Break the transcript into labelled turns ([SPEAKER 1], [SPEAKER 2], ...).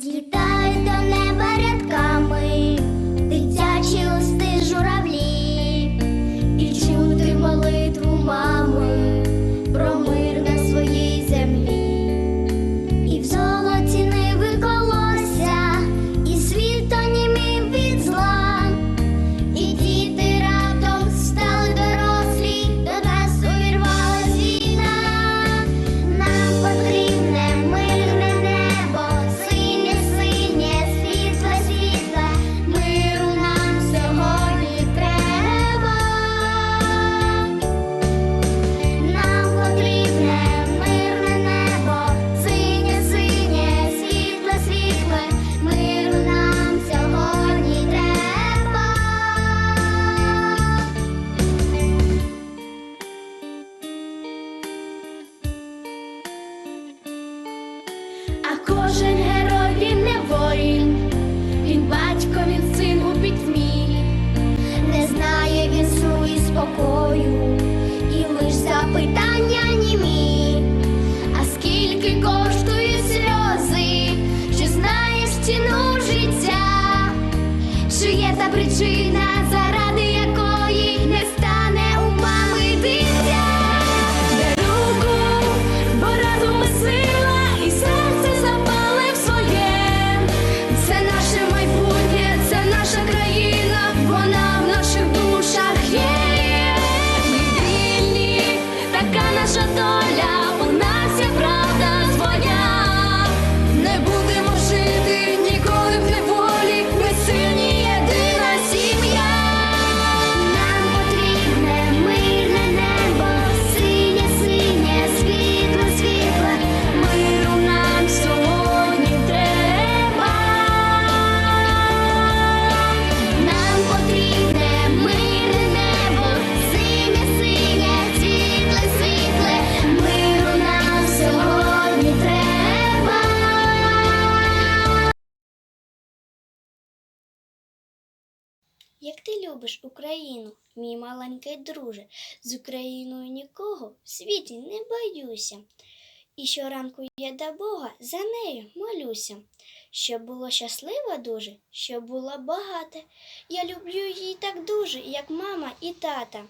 [SPEAKER 1] Злітай до неба. 过山 Як ти любиш Україну, мій маленький друже, з Україною нікого в світі не боюся. І щоранку я до Бога за нею молюся. Щоб було щаслива дуже, щоб була багата. Я люблю її так дуже, як мама і тата.